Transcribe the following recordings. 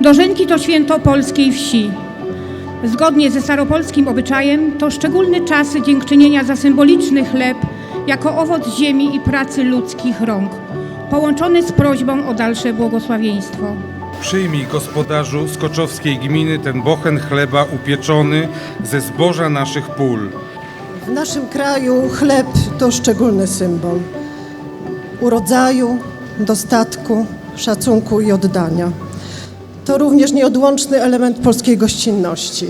Dożynki to święto polskiej wsi. Zgodnie ze staropolskim obyczajem to szczególny czas dziękczynienia za symboliczny chleb jako owoc ziemi i pracy ludzkich rąk, połączony z prośbą o dalsze błogosławieństwo. Przyjmij, gospodarzu skoczowskiej gminy, ten bochen chleba upieczony ze zboża naszych pól. W naszym kraju chleb to szczególny symbol urodzaju, dostatku, szacunku i oddania. To również nieodłączny element polskiej gościnności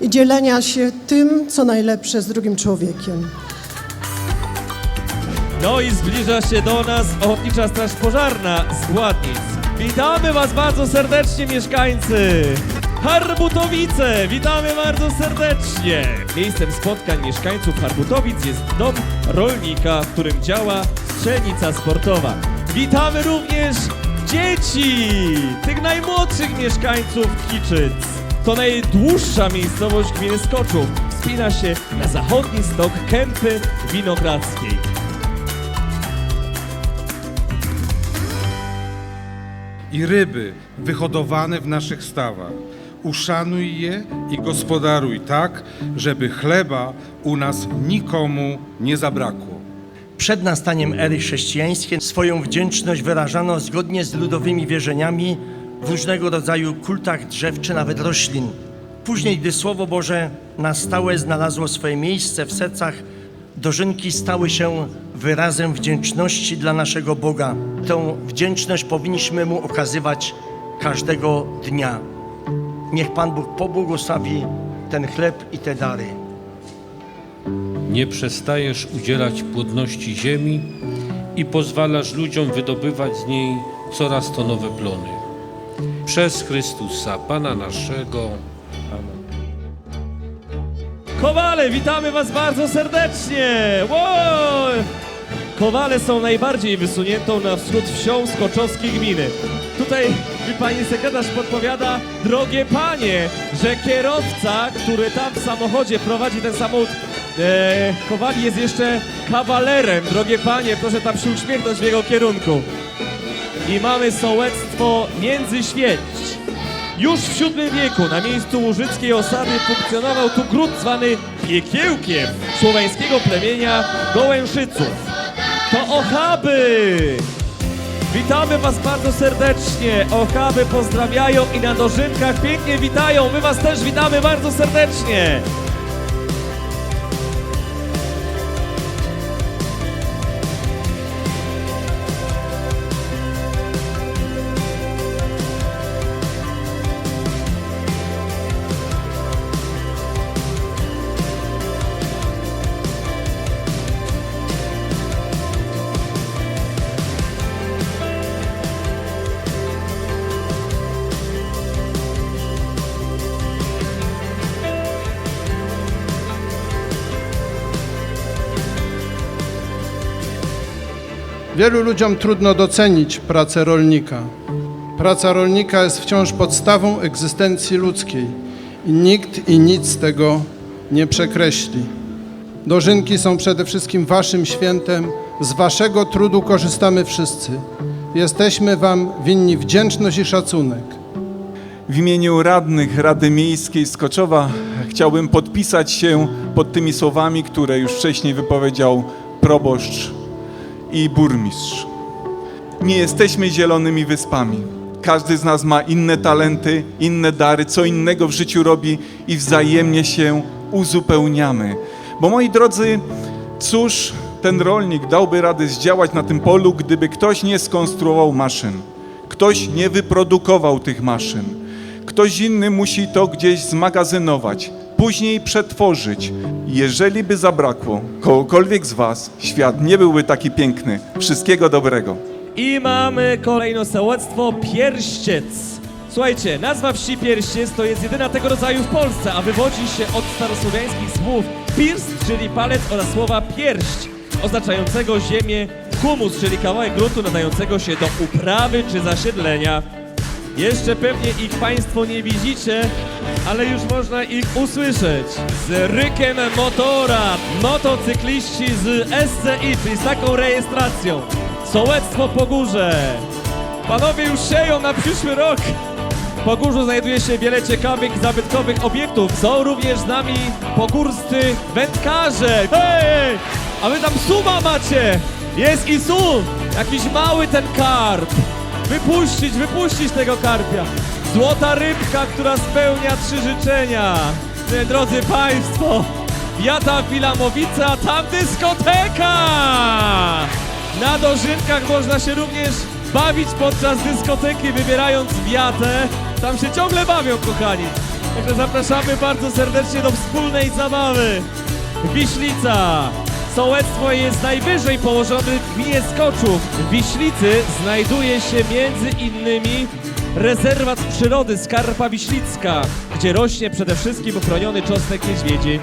i dzielenia się tym, co najlepsze z drugim człowiekiem. No i zbliża się do nas Ochotnicza Straż Pożarna z Gładnic. Witamy Was bardzo serdecznie, mieszkańcy! Harbutowice! Witamy bardzo serdecznie! Miejscem spotkań mieszkańców Harbutowic jest dom rolnika, w którym działa strzelnica sportowa. Witamy również dzieci! Tych najmłodszych mieszkańców Kiczyc. To najdłuższa miejscowość gminy Skoczów. Wspina się na zachodni stok Kępy Winogradzkiej. I ryby wyhodowane w naszych stawach. Uszanuj je i gospodaruj tak, żeby chleba u nas nikomu nie zabrakło. Przed nastaniem ery chrześcijańskiej swoją wdzięczność wyrażano zgodnie z ludowymi wierzeniami w różnego rodzaju kultach drzew czy nawet roślin. Później, gdy Słowo Boże na stałe znalazło swoje miejsce w sercach, dożynki stały się wyrazem wdzięczności dla naszego Boga. Tę wdzięczność powinniśmy Mu okazywać każdego dnia. Niech Pan Bóg pobłogosławi ten chleb i te dary. Nie przestajesz udzielać płodności ziemi i pozwalasz ludziom wydobywać z niej coraz to nowe plony. Przez Chrystusa, Pana naszego. Kowale, witamy Was bardzo serdecznie! Wow! Kowale są najbardziej wysuniętą na wschód wsią Skoczowskiej gminy. Tutaj mi pani sekretarz podpowiada, drogie panie, że kierowca, który tam w samochodzie prowadzi ten samochód e, Kowali jest jeszcze kawalerem. Drogie panie, proszę tam się uśmiechnąć w jego kierunku. I mamy sołectwo Międzyświęć. Już w VII wieku na miejscu łużyckiej osady funkcjonował tu gród zwany Piekiełkiem słoweńskiego plemienia Gołęszyców. To Ochaby! Witamy Was bardzo serdecznie. Ochaby pozdrawiają i na dożynkach pięknie witają. My Was też witamy bardzo serdecznie. Wielu ludziom trudno docenić pracę rolnika. Praca rolnika jest wciąż podstawą egzystencji ludzkiej i nikt i nic tego nie przekreśli. Dożynki są przede wszystkim Waszym świętem, z Waszego trudu korzystamy wszyscy. Jesteśmy Wam winni wdzięczność i szacunek. W imieniu radnych Rady Miejskiej Skoczowa chciałbym podpisać się pod tymi słowami, które już wcześniej wypowiedział proboszcz i burmistrz. Nie jesteśmy zielonymi wyspami. Każdy z nas ma inne talenty, inne dary, co innego w życiu robi i wzajemnie się uzupełniamy. Bo moi drodzy, cóż ten rolnik dałby rady zdziałać na tym polu, gdyby ktoś nie skonstruował maszyn, ktoś nie wyprodukował tych maszyn. Ktoś inny musi to gdzieś zmagazynować, później przetworzyć. Jeżeli by zabrakło kogokolwiek z Was, świat nie byłby taki piękny. Wszystkiego dobrego. I mamy kolejne sołectwo Pierściec. Słuchajcie, nazwa wsi Pierściec to jest jedyna tego rodzaju w Polsce, a wywodzi się od starosłowiańskich słów pirst, czyli palec oraz słowa pierść, oznaczającego ziemię, humus, czyli kawałek gruntu nadającego się do uprawy czy zasiedlenia. Jeszcze pewnie ich Państwo nie widzicie, ale już można ich usłyszeć. Z rykiem motora, motocykliści z SCI, czyli z taką rejestracją. Sołectwo Pogórze. Panowie już sieją na przyszły rok. W Pogórzu znajduje się wiele ciekawych zabytkowych obiektów. Są również z nami pogórscy wędkarze. Hej! A wy tam suba macie! Jest i sum! Jakiś mały ten karp. Wypuścić, wypuścić tego karpia. Złota rybka, która spełnia trzy życzenia. Drodzy Państwo, Wiata Filamowica, tam dyskoteka! Na dożynkach można się również bawić podczas dyskoteki, wybierając wiatę. Tam się ciągle bawią, kochani. Także zapraszamy bardzo serdecznie do wspólnej zabawy. Wiślica. Sołectwo jest najwyżej położone w gminie Skoczów. W Wiślicy znajduje się między innymi rezerwat przyrody Skarpa Wiślicka, gdzie rośnie przede wszystkim uchroniony czosnek niedźwiedzi.